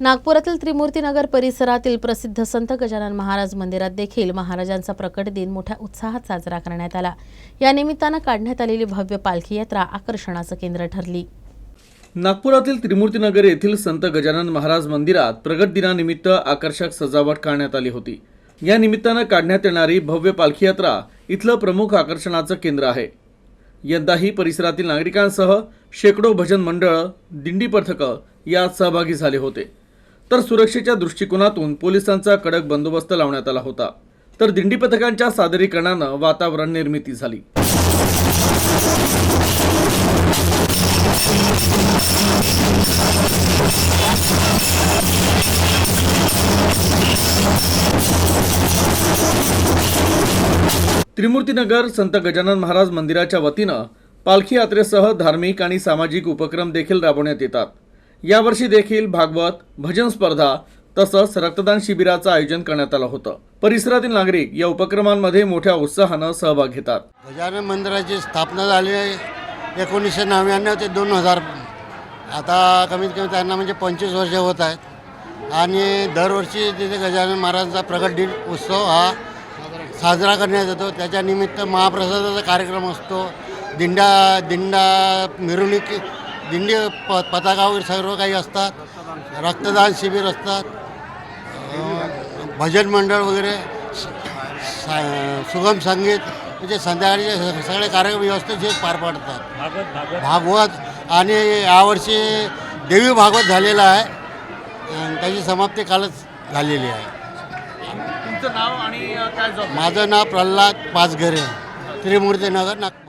नागपुरातील त्रिमूर्तीनगर परिसरातील प्रसिद्ध संत गजानन महाराज मंदिरात देखील महाराजांचा प्रकट दिन मोठ्या उत्साहात साजरा करण्यात आला. या निमित्तानं काढण्यात आलेली भव्य पालखी यात्रा आकर्षणाचं केंद्र ठरली. नागपुरातील त्रिमूर्तीनगर येथील संत गजानन महाराज मंदिरात प्रगट दिनानिमित्त आकर्षक सजावट करण्यात आली होती. या निमित्तानं काढण्यात येणारी भव्य पालखी यात्रा इथलं प्रमुख आकर्षणाचं केंद्र आहे. यंदाही परिसरातील नागरिकांसह शेकडो भजन मंडळ दिंडी पथकं यात सहभागी झाले होते. तर सुरक्षेच्या दृष्टिकोनातून पोलिसांचा कडक बंदोबस्त लावण्यात आला होता. तर दिंडी पथकांच्या सादरीकरणानं वातावरण निर्मिती झाली. त्रिमूर्तीनगर संत गजानन महाराज मंदिराच्या वतीनं पालखी यात्रेसह धार्मिक आणि सामाजिक उपक्रम देखील राबवण्यात येतात. यावर्षी देखील भागवत भजन स्पर्धा तसंच रक्तदान शिबिराचं आयोजन करण्यात आलं होतं. परिसरातील नागरिक या उपक्रमांमध्ये मोठ्या उत्साहानं सहभाग घेतात. गजानन मंदिराची स्थापना झाली एकोणीसशे नव्याण्णव ते दोन हजार आता कमीत कमी त्यांना म्हणजे पंचवीस वर्ष होत आहेत. आणि दरवर्षी तिथे गजानन महाराजांचा प्रगट दिन उत्सव हा साजरा करण्यात येतो. त्याच्यानिमित्त महाप्रसादाचा कार्यक्रम असतो. दिंडा दिंडा मिरवणुकी दिंडी प पताका वगैरे सर्व काही असतात. रक्तदान शिबिर असतात. भजन मंडळ वगैरे सा- सुगम संगीत म्हणजे संध्याकाळचे सगळे कार्यक्रम व्यवस्थित पार पडतात. भागवत आणि यावर्षी देवी भागवत झालेला आहे. आणि त्याची समाप्ती कालच झालेली आहे. तुमचं नाव आणि काय माझं नाव प्रल्हाद पाचघरे त्रिमूर्तीनगर नागपूर.